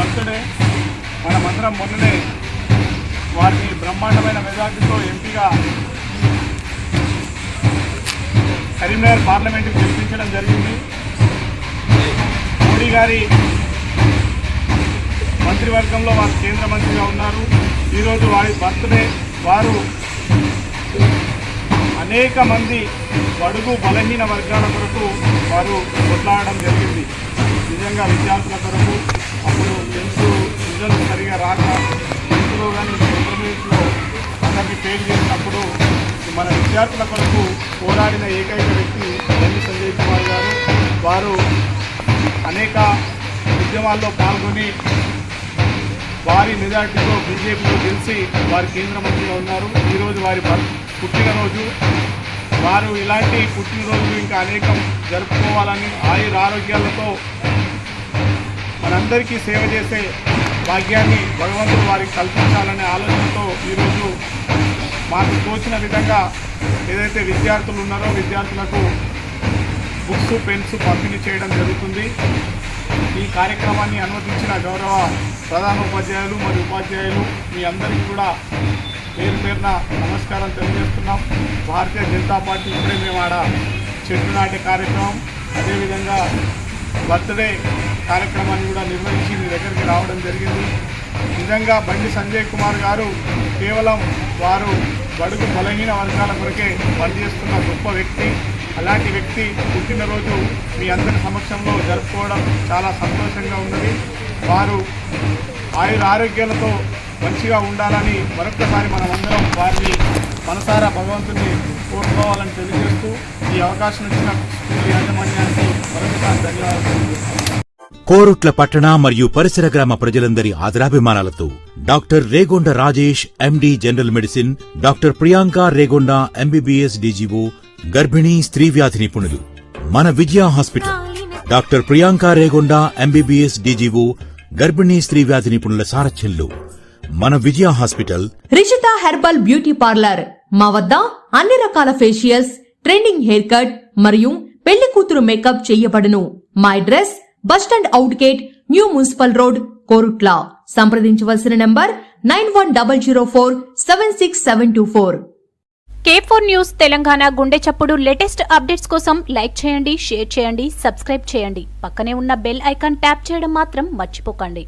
Birthday మనమందరం మొన్ననే వారిని బ్రహ్మాండమైన మెజార్టీతో ఎంపీగా కరీంనగర్ పార్లమెంటుకు గెలిపించడం జరిగింది. మోడీ గారి మంత్రివర్గంలో వారు కేంద్ర మంత్రిగా ఉన్నారు. ఈరోజు వారి బర్త్డే. వారు అనేక మంది బడుగు బలహీన వర్గాల కొరకు వారు కొట్లాడడం జరిగింది. నిజంగా విద్యార్థుల కొరకు మన విద్యార్థుల కొరకు పోరాడిన ఏకైక వ్యక్తి ఎల్లి సంజయ్ కుమార్ గారు. వారు అనేక ఉద్యమాల్లో పాల్గొని వారి మెజార్టీతో బీజేపీలో గెలిచి వారి కేంద్ర మంత్రిగా ఉన్నారు. ఈరోజు వారి పుట్టినరోజు. వారు ఇలాంటి పుట్టినరోజులు ఇంకా అనేకం జరుపుకోవాలని ఆయుర ఆరోగ్యాలతో మనందరికీ సేవ చేసే భాగ్యాన్ని భగవంతుడు వారికి కల్పించాలనే ఆలోచనతో ఈరోజు మాకు తోచిన విధంగా ఏదైతే విద్యార్థులు ఉన్నారో విద్యార్థులకు బుక్స్ పెన్స్ పంపిణీ చేయడం జరుగుతుంది. ఈ కార్యక్రమాన్ని అనుమతించిన గౌరవ ప్రధానోపాధ్యాయులు మరియు ఉపాధ్యాయులు మీ అందరికీ కూడా పేరు పేరున నమస్కారం తెలియజేస్తున్నాం. భారతీయ జనతా పార్టీ ఇప్పుడే మేము ఆడ చెట్టు నాటే కార్యక్రమం అదేవిధంగా బర్త్డే కార్యక్రమాన్ని కూడా నిర్వహించి మీ దగ్గరికి రావడం జరిగింది. నిజంగా బండి సంజయ్ కుమార్ గారు కేవలం వారు బడుగు బలహీన వర్గాల కొరకే పనిచేస్తున్న గొప్ప వ్యక్తి. అలాంటి వ్యక్తి పుట్టినరోజు మీ అందరి సమక్షంలో జరుపుకోవడం చాలా సంతోషంగా ఉన్నది. వారు ఆయుర ఆరోగ్యాలతో మంచిగా ఉండాలని మరొక్కసారి మనమందరం వారిని మనసారా భగవంతుని కోరుకోవాలని తెలియజేస్తూ ఈ అవకాశం ఇచ్చిన స్కూల్ యాజమాన్యానికి మరొకసారి ధన్యవాదాలు. కోరుట్ల పట్టణ మరియు పరిసర గ్రామ ప్రజలందరి ఆదరాభిమానాలతో doctor Regonda Rajesh MD general medicine doctor Priyanka Regonda MBBS DGO గర్భిణీ స్త్రీ వ్యాధి నిపుణులు. మన Vijaya hospital. Doctor Priyanka Regonda MBBS DGO గర్భిణీ స్త్రీ వ్యాధి నిపుణుల సారథ్యంలో మన Vijaya hospital. Rishitha herbal beauty parlour. మా వద్ద అన్ని రకాల ఫేషియల్స్ ట్రెండింగ్ హెయిర్ కట్ మరియు పెళ్ళి కూతురు మేకప్ చేయబడును. మా address bus stand out gate new municipal road Korutla. సంప్రదించవలసిన number nine one double zero four seven six seven two four. K four news Telangana గుండె చప్పుడు లేటెస్ట్ అప్డేట్స్ కోసం like చేయండి షేర్ చేయండి సబ్స్క్రైబ్ చేయండి. పక్కనే ఉన్న బెల్ ఐకాన్ ట్యాప్ చేయడం మాత్రం మర్చిపోకండి.